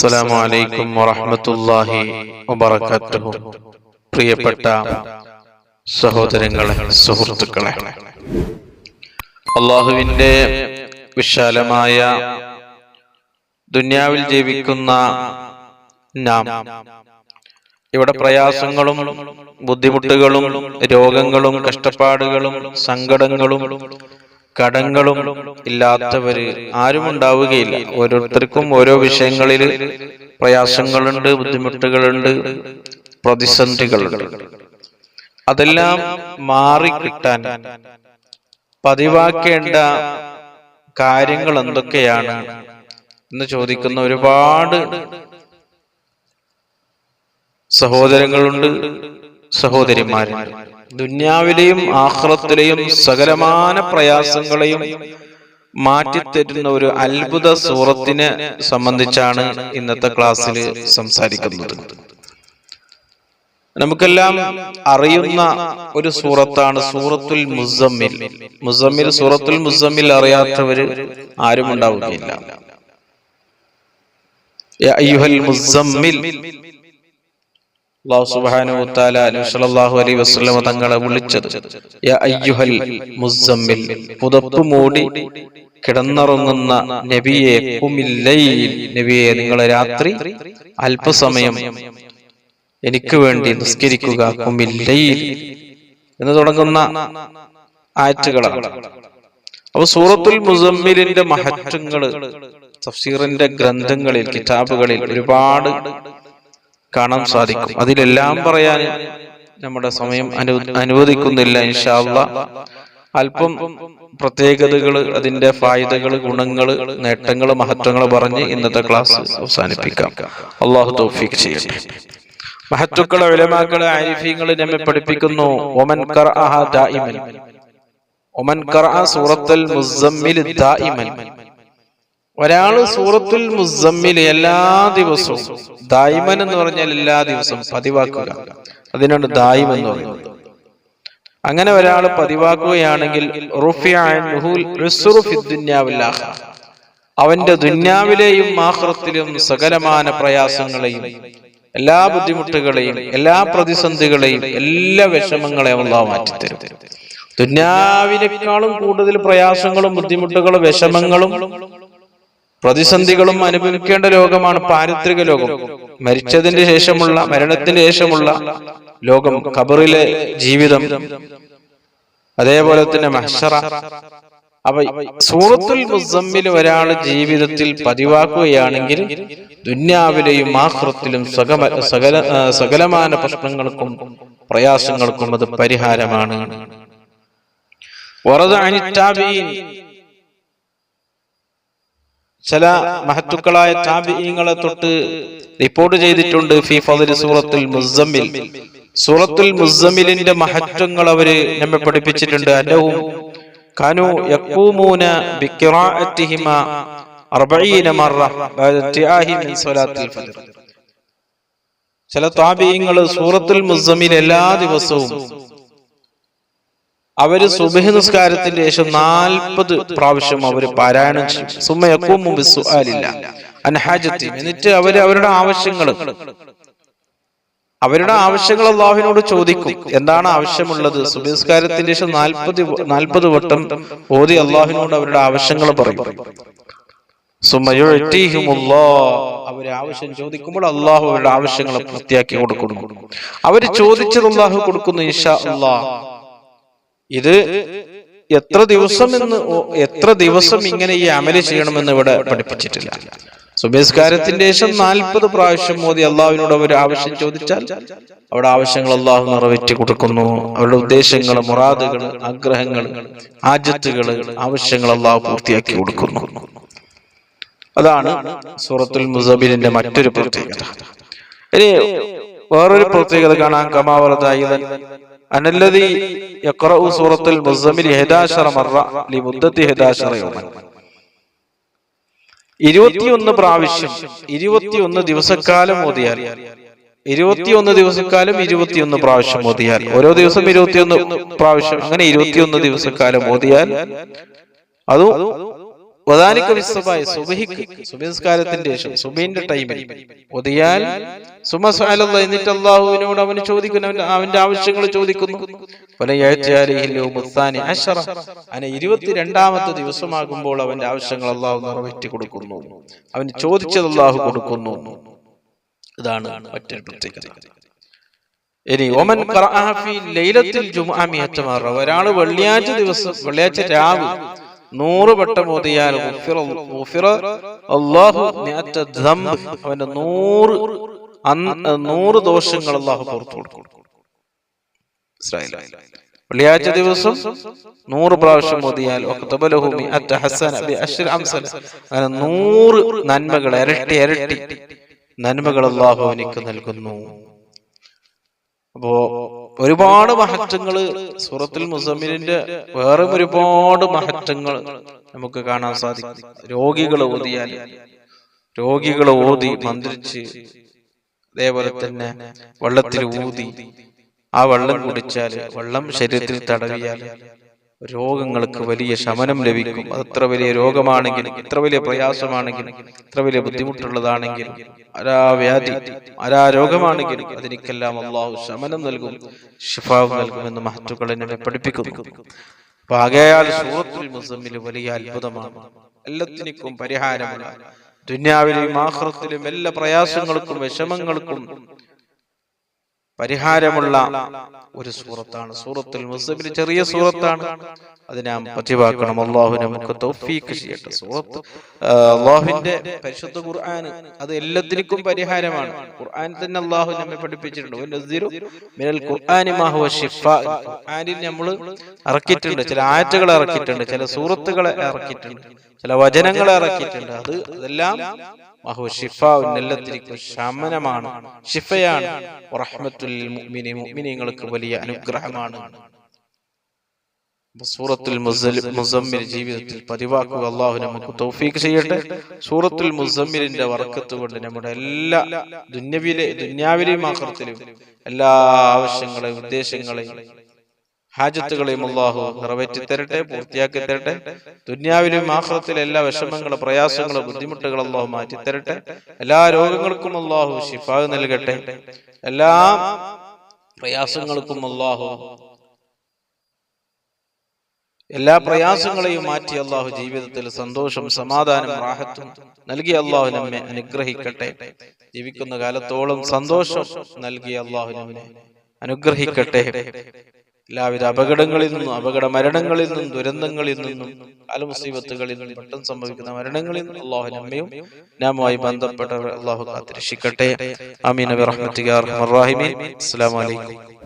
അസ്സലാമു അലൈക്കും വറഹ്മത്തുള്ളാഹി വബറകാതുഹു പ്രിയപ്പെട്ട സഹോദരങ്ങളെ സുഹൃത്തുക്കളെ അള്ളാഹുവിന്റെ വിശാലമായ ദുന്യാവിൽ ജീവിക്കുന്ന നാം ഇവിടെ പ്രയാസങ്ങളും ബുദ്ധിമുട്ടുകളും രോഗങ്ങളും കഷ്ടപ്പാടുകളും സങ്കടങ്ങളും കടങ്ങളും ഇല്ലാത്തവര് ആരും ഉണ്ടാവുകയില്ല ഓരോരുത്തർക്കും ഓരോ വിഷയങ്ങളിൽ പ്രയാസങ്ങളുണ്ട് ബുദ്ധിമുട്ടുകളുണ്ട് പ്രതിസന്ധികളുണ്ട്. അതെല്ലാം മാറിക്കിട്ടാൻ പതിവാക്കേണ്ട കാര്യങ്ങൾ എന്തൊക്കെയാണ് എന്ന് ചോദിക്കുന്ന ഒരുപാട് സഹോദരങ്ങളുണ്ട്. സഹോദരിമാരുണ്ട് ദുന്യാവിലെയും ആഹ്റത്തിലെയും സകലമാന പ്രയാസങ്ങളെയും മാറ്റിത്തരുന്ന ഒരു അത്ഭുത സൂറത്തിനെ സംബന്ധിച്ചാണ് ഇന്നത്തെ ക്ലാസ്സിൽ സംസാരിക്കുന്നത്. നമുക്കെല്ലാം അറിയുന്ന ഒരു സൂറത്താണ് സൂറത്തുൽ മുസമ്മിൽ. മുസമ്മിൽ സൂറത്തുൽ മുസമ്മിൽ അറിയാത്തവര് ആരും ഉണ്ടാവുകയില്ല. വതആല നബി സല്ലല്ലാഹു അലൈഹി വസല്ലം തങ്ങളെ വിളിച്ചത് അയ്യുഹൽ മുസമ്മിൽ പുതപ്പ് മൂടി കിടന്നുറങ്ങുന്ന നബിയെ നബിയെ നിങ്ങൾ രാത്രി അല്പസമയം എനിക്ക് വേണ്ടി നിസ്കരിക്കുക കുമില്ലയിൽ എന്ന് തുടങ്ങുന്ന ആറ്റുകളാണ് അപ്പൊ സൂറത്തുൽ മുസമ്മിലിന്റെ മഹത്വങ്ങൾ തഫ്സീറിന്റെ ഗ്രന്ഥങ്ങളിൽ കിതാബുകളിൽ ഒരുപാട് കാണാൻ സാധിക്കും. അതിലെല്ലാം പറയാൻ നമ്മുടെ സമയം അനു അനുവദിക്കുന്നില്ല ഇൻഷാല്ല അല്പം പ്രത്യേകതകൾ അതിന്റെ ഫായ്തകൾ ഗുണങ്ങൾ നേട്ടങ്ങൾ മഹത്വങ്ങൾ പറഞ്ഞ് ഇന്നത്തെ ക്ലാസ് അവസാനിപ്പിക്കാം. അള്ളാഹു തൗഫീഖ് ചെയ്യട്ടെ. മഹത്തുക്കളെ വിലമാക്കളെ ആരിഫീങ്ങൾ നമ്മെ പഠിപ്പിക്കുന്നു ഒമൻ ദായിമൻ ഒമൻ ഖറഅ സൂറത്തുൽ മുസമ്മിൽ ദായിമൻ ഒരാൾ സൂറത്തുൽ മുസമ്മിൽ എല്ലാ ദിവസവും ദായിമൻ എന്ന് പറഞ്ഞാൽ എല്ലാ ദിവസവും പതിവാക്കുക. അതിനാണ് ദായിം എന്ന് പറയുന്നത്. അങ്ങനെ ഒരാൾ പതിവാക്കുകയാണെങ്കിൽ അവന്റെ ദുന്യാവിലെയും ആഹ്റത്തിലും സകലമാന പ്രയാസങ്ങളെയും എല്ലാ ബുദ്ധിമുട്ടുകളെയും എല്ലാ പ്രതിസന്ധികളെയും എല്ലാ വിഷമങ്ങളെയും അള്ളാഹ് മാറ്റിത്തരും. ദുന്യാവിനേക്കാളും കൂടുതൽ പ്രയാസങ്ങളും ബുദ്ധിമുട്ടുകളും വിഷമങ്ങളും പ്രതിസന്ധികളും അനുഭവിക്കേണ്ട ലോകമാണ് പാരിത്രിക ലോകം. മരിച്ചതിന് ശേഷമുള്ള മരണത്തിന് ശേഷമുള്ള ലോകം ഖബറിലെ ജീവിതം. അതേപോലെ തന്നെ മഹ്ഷറ. അപ്പൊ സൂറത്തുൽ മുസമ്മിൽ ഒരാൾ ജീവിതത്തിൽ പതിവാക്കുകയാണെങ്കിൽ ദുന്യാവിലെയും ആഹ്റത്തിലും സകല സകല സകലമാന പ്രശ്നങ്ങൾക്കും പ്രയാസങ്ങൾക്കും അത് പരിഹാരമാണ്. ചില മഹത്തുക്കളായ താബിഈങ്ങളെ തൊട്ട് റിപ്പോർട്ട് ചെയ്തിട്ടുണ്ട് ഫി ഫദൽ സൂറത്തുൽ മുസമ്മിൽ സൂറത്തുൽ മുസമ്മിലിന്റെ മഹത്വങ്ങൾ അവർ നമ്മെ പഠിപ്പിച്ചിട്ടുണ്ട്. അല്ലവും കാനു യക്കൂമൂന ബിഖിറാഅത്തിഹിമ 40 മറ ബഅദ തിആഹി മിൻ സ്വലാത്തിൽ ഫജ്ർ. ചില താബിഈങ്ങൾ സൂറത്തുൽ മുസമ്മിൽ എല്ലാ ദിവസവും അവർ സുബഹി നിസ്കാരത്തിന് ശേഷം നാൽപ്പത് പ്രാവശ്യം അവർ പാരായണം ചെയ്യും. സുമ്മയക്കൂമും അൻഹാജത്തി. എന്നിട്ട് അവർ അവരുടെ ആവശ്യങ്ങൾ അവരുടെ ആവശ്യങ്ങൾ അള്ളാഹുവിനോട് ചോദിക്കും. എന്താണ് ആവശ്യമുള്ളത്? സുബഹിസ്കാരത്തിന്റെ ശേഷം നാൽപ്പത് നാൽപ്പത് വട്ടം ഓതി അള്ളാഹുവിനോട് അവരുടെ ആവശ്യങ്ങൾ പറയും. അവരെ ആവശ്യം ചോദിക്കുമ്പോൾ അള്ളാഹു അവരുടെ ആവശ്യങ്ങൾ പൂർത്തിയാക്കി കൊടുക്കുന്നു. അവർ ചോദിച്ചത് അള്ളാഹു കൊടുക്കുന്നു ഇഷ അള്ളാഹ്. ഇത് എത്ര ദിവസം എന്ന് എത്ര ദിവസം ഇങ്ങനെ ഈ അമൽ ചെയ്യണമെന്ന് ഇവിടെ പഠിപ്പിച്ചിട്ടില്ല. സുബേസ്കാരത്തിന്റെ ശേഷം നാൽപ്പത് പ്രാവശ്യം മോദി അള്ളാഹുവിനോട് അവർ ആവശ്യം ചോദിച്ചാൽ അവിടെ ആവശ്യങ്ങൾ അള്ളാഹു നിറവേറ്റി കൊടുക്കുന്നു. അവരുടെ ഉദ്ദേശങ്ങൾ മുറാദുകൾ ആഗ്രഹങ്ങൾ ആജത്തുകൾ ആവശ്യങ്ങൾ അള്ളാഹു പൂർത്തിയാക്കി കൊടുക്കുന്നു. അതാണ് സൂറത്തുൽ മുസബിലിന്റെ മറ്റൊരു പ്രത്യേകത. ഇനി വേറൊരു പ്രത്യേകത കാണാം. കമാവലതായുധൻ അനല്ലതി യഖറഉ സൂറത്തുൽ മുസ്സമിൽ 11 മറ ലിമുദ്ദത്തി 11 യൗമൻ 21 പ്രാവശ്യം 21 ദിവസക്കാലം ഓതിയാൽ 21 ദിവസക്കാലം 21 പ്രാവശ്യം ഓതിയാൽ ഓരോ ദിവസം 21 പ്രാവശ്യം അങ്ങനെ 21 ദിവസക്കാലം ഓതിയാൽ അതും നിസ്കാരത്തിന്റെ ശേഷം സുബഹിന്റെ ടൈമിൽ ഒതിയാൽ എന്നിട്ട് അല്ലാഹുവിനോട് അവന് ചോദിക്കുന്നു അവന്റെ അവന്റെ ആവശ്യങ്ങൾ ചോദിക്കുന്നു. അങ്ങനെ ഇരുപത്തിരണ്ടാമത്തെ ദിവസമാകുമ്പോൾ അവന്റെ ആവശ്യങ്ങൾ അല്ലാഹു നിറവേറ്റി കൊടുക്കുന്നു. അവന് ചോദിച്ചത് അല്ലാഹു കൊടുക്കുന്നു. ഇതാണ് മറ്റൊരു പ്രത്യേകത. ഇനി ഒമൻ ലൈലത്തിൽ ഒരാൾ വെള്ളിയാഴ്ച ദിവസം വെള്ളിയാഴ്ച രാവ് നൂറ് വട്ടം ഓതിയാൽ അള്ളാഹു അവന്റെ നൂറ് നൂറ് ദോഷങ്ങൾ അള്ളാഹു പുറത്തു കൊടുക്കും? വെള്ളിയാഴ്ച ദിവസം നൂറ് പ്രാവശ്യം ഓതിയാൽ അങ്ങനെ നൂറ് നന്മകൾ ഇരട്ടി ഇരട്ടി നന്മകൾ അള്ളാഹു അവനിക്ക് നൽകുന്നു. അപ്പോ ഒരുപാട് മഹത്വങ്ങൾ സൂറത്തുൽ മുസമ്മിലിന്റെ വേറെ ഒരുപാട് മഹത്വങ്ങൾ നമുക്ക് കാണാൻ സാധിക്കും. രോഗികൾ ഓതിയാൽ രോഗികൾ ഓതി മന്ത്രിച്ച് അതേപോലെ തന്നെ വെള്ളത്തിൽ ഊതി. ആ വെള്ളം കുടിച്ചാൽ വെള്ളം ശരീരത്തിൽ തടവിയാൽ രോഗങ്ങൾക്ക് വലിയ ശമനം ലഭിക്കും. അതത്ര വലിയ രോഗമാണെങ്കിലും ഇത്ര വലിയ പ്രയാസമാണെങ്കിലും ഇത്ര വലിയ ബുദ്ധിമുട്ടുള്ളതാണെങ്കിലും ആരാ വ്യാധി ആരാ രോഗമാണെങ്കിലും അതിനേക്കെല്ലാം അള്ളാഹു ശമനം നൽകും ഷിഫാവ് നൽകുമെന്ന് മഹത്തുക്കൾ എന്നെ പഠിപ്പിക്കുന്നു. അപ്പൊ ആകയാൽ സൂറത്തുൽ മുസമ്മിൽ വലിയ അത്ഭുതമാണ്. എല്ലാത്തിനും പരിഹാരമാണ്. ദുന്യാവിലെയും ആഹ്റത്തിലും എല്ലാ പ്രയാസങ്ങൾക്കും വിഷമങ്ങൾക്കും പരിഹാരമുള്ള ഒരു സൂറത്താണ്. സൂറത്തുൽ മുസ്ലിമിന് ചെറിയ സൂറത്താണ്. അത് നാം പതിവാക്കണം അള്ളാഹു നമുക്ക് തൗഫീക്ക് ചെയ്യട്ടെ. സൂറത്ത് അള്ളാഹുവിന്റെ പരിശുദ്ധ ഖുർആൻ അത് എല്ലാത്തിനും പരിഹാരമാണ്. ഖുർആൻ തന്നെ അള്ളാഹു നമ്മെ പഠിപ്പിച്ചിട്ടുണ്ട്. ഖുർആനിൽ നമ്മൾ ഇറക്കിയിട്ടുണ്ട്. ചില ആയത്തുകൾ ഇറക്കിയിട്ടുണ്ട്. ചില സൂറത്തുകളെ ഇറക്കിയിട്ടുണ്ട്. ചില വചനങ്ങളെ ഇറക്കിയിട്ടുണ്ട്. അത് അതെല്ലാം മഹു ഷിഫാഉൻ എല്ലാത്തിനും ശമനമാണ്. ഷിഫയാണ് മുഅ്മിനീങ്ങൾക്ക് വലിയ അനുഗ്രഹമാണ്. സൂറത്തുൽ മുസമ്മിൽ ജീവിതത്തിൽ പതിവാക്കുക. അള്ളാഹു നമുക്ക് തൗഫീക്ക് ചെയ്യട്ടെ. സൂറത്തുൽ മുസമ്മിലിന്റെ വർക്കത്ത് കൊണ്ട് നമ്മുടെ എല്ലാ ദുന്യവിലെ ദുന്യാവിലെയും ആക്രത്തിലും എല്ലാ ആവശ്യങ്ങളെയും ഉദ്ദേശങ്ങളെയും ഹാജത്തുകളെയും അള്ളാഹു നിറവേറ്റി തരട്ടെ പൂർത്തിയാക്കി തരട്ടെ ദുന്യാവിലും ആഹ്റത്തിലെ എല്ലാ വിഷമങ്ങളും പ്രയാസങ്ങളും ബുദ്ധിമുട്ടുകളും അള്ളാഹു മാറ്റി തരട്ടെ എല്ലാ രോഗങ്ങൾക്കും അള്ളാഹു ശിഫാഗ് നൽകട്ടെ. എല്ലാ പ്രയാസങ്ങൾക്കും അള്ളാഹു എല്ലാ പ്രയാസങ്ങളെയും മാറ്റി അള്ളാഹു ജീവിതത്തിൽ സന്തോഷം സമാധാനം റാഹത്തും നൽകി അള്ളാഹു നമ്മെ അനുഗ്രഹിക്കട്ടെ. ജീവിക്കുന്ന കാലത്തോളം സന്തോഷം നൽകി അള്ളാഹു നമ്മെ അനുഗ്രഹിക്കട്ടെ. എല്ലാവിധ അപകടങ്ങളിൽ നിന്നും അപകട മരണങ്ങളിൽ നിന്നും ദുരന്തങ്ങളിൽ നിന്നും അലമുസീബത്തുകളിൽ നിന്നും പെട്ടെന്ന് സംഭവിക്കുന്ന മരണങ്ങളിൽ നിന്നും അള്ളാഹു നമ്മയും നാമുമായി ബന്ധപ്പെട്ടവർ അള്ളാഹു കാത്തിരക്ഷിക്കട്ടെ. അമീൻ റഹ്മത്തിക അസ്സലാമു അലൈക്കും.